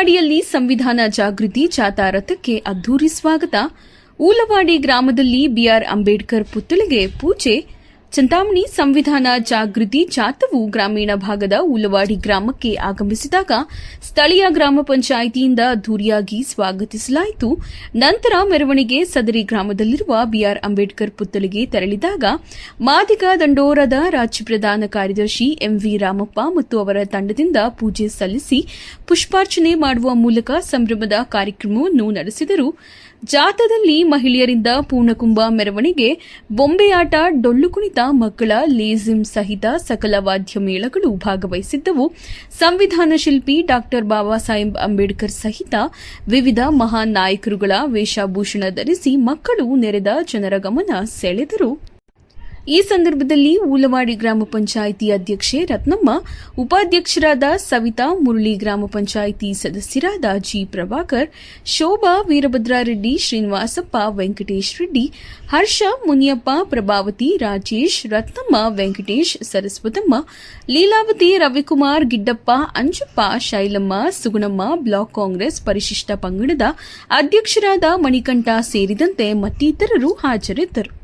ಊಲವಾಡಿಯಲ್ಲಿ ಸಂವಿಧಾನ ಜಾಗೃತಿ ಜಾಥಾ ರಥಕ್ಕೆ ಅದ್ದೂರಿ ಸ್ವಾಗತ. ಊಲವಾಡಿ ಗ್ರಾಮದಲ್ಲಿ ಬಿಆರ್ ಅಂಬೇಡ್ಕರ್ ಪುತ್ತಳಿಗೆ ಪೂಜೆ. ಚಿಂತಾಮಣಿ ಸಂವಿಧಾನ ಜಾಗೃತಿ ಜಾಥವು ಗ್ರಾಮೀಣ ಭಾಗದ ಉಲವಾಡಿ ಗ್ರಾಮಕ್ಕೆ ಆಗಮಿಸಿದಾಗ ಸ್ಥಳೀಯ ಗ್ರಾಮ ಪಂಚಾಯಿತಿಯಿಂದ ಅದ್ದೂರಿಯಾಗಿ ಸ್ವಾಗತಿಸಲಾಯಿತು. ನಂತರ ಮೆರವಣಿಗೆ ಸದರಿ ಗ್ರಾಮದಲ್ಲಿರುವ ಬಿಆರ್ ಅಂಬೇಡ್ಕರ್ ಪುತ್ತಳಿಗೆ ತೆರಳಿದಾಗ ಮಾದಿಗ ದಂಡೋರದ ರಾಜ್ಯ ಪ್ರಧಾನ ಕಾರ್ಯದರ್ಶಿ ಎಂವಿ ರಾಮಪ್ಪ ಮತ್ತು ಅವರ ತಂಡದಿಂದ ಪೂಜೆ ಸಲ್ಲಿಸಿ ಪುಷ್ಪಾರ್ಚನೆ ಮಾಡುವ ಮೂಲಕ ಸಂಭ್ರಮದ ಕಾರ್ಯಕ್ರಮವನ್ನು ನಡೆಸಿದರು. ಜಾಥಾದಲ್ಲಿ ಮಹಿಳೆಯರಿಂದ ಪೂರ್ಣಕುಂಭ ಮೆರವಣಿಗೆ, ಬೊಂಬೆಯಾಟ, ಡೊಳ್ಳು ಕುಣಿತ, ಮಕ್ಕಳ ಲೇಜಿಮ್ ಸಹಿತ ಸಕಲ ವಾದ್ಯ ಮೇಳಗಳು ಭಾಗವಹಿಸಿದ್ದವು. ಸಂವಿಧಾನ ಶಿಲ್ಪಿ ಡಾಕ್ಟರ್ ಬಾಬಾ ಸಾಹೇಬ್ ಅಂಬೇಡ್ಕರ್ ಸಹಿತ ವಿವಿಧ ಮಹಾನ್ ನಾಯಕರುಗಳ ವೇಷಭೂಷಣ ಧರಿಸಿ ಮಕ್ಕಳು ನೆರೆದ ಜನರ ಗಮನ ಸೆಳೆದರು. ಈ ಸಂದರ್ಭದಲ್ಲಿ ಊಲವಾಡಿ ಗ್ರಾಮ ಪಂಚಾಯಿತಿ ಅಧ್ಯಕ್ಷೆ ರತ್ನಮ್ಮ, ಉಪಾಧ್ಯಕ್ಷರಾದ ಸವಿತಾ, ಮುರಳಿ ಗ್ರಾಮ ಪಂಚಾಯಿತಿ ಸದಸ್ಯರಾದ ಜಿ ಪ್ರಭಾಕರ್, ಶೋಭಾ ವೀರಭದ್ರಾರೆಡ್ಡಿ, ಶ್ರೀನಿವಾಸಪ್ಪ ವೆಂಕಟೇಶ್ ರೆಡ್ಡಿ, ಹರ್ಷ ಮುನಿಯಪ್ಪ ಪ್ರಭಾವತಿ, ರಾಜೇಶ್, ರತ್ನಮ್ಮ ವೆಂಕಟೇಶ್, ಸರಸ್ವತಮ್ಮ, ಲೀಲಾವತಿ ರವಿಕುಮಾರ್, ಗಿಡ್ಡಪ್ಪ, ಅಂಜಪ್ಪ, ಶೈಲಮ್ಮ, ಸುಗುಣಮ್ಮ, ಬ್ಲಾಕ್ ಕಾಂಗ್ರೆಸ್ ಪರಿಶಿಷ್ಟ ಪಂಗಡದ ಅಧ್ಯಕ್ಷರಾದ ಮಣಿಕಂಠ ಸೇರಿದಂತೆ ಮತ್ತಿತರರು ಹಾಜರಿದ್ದರು.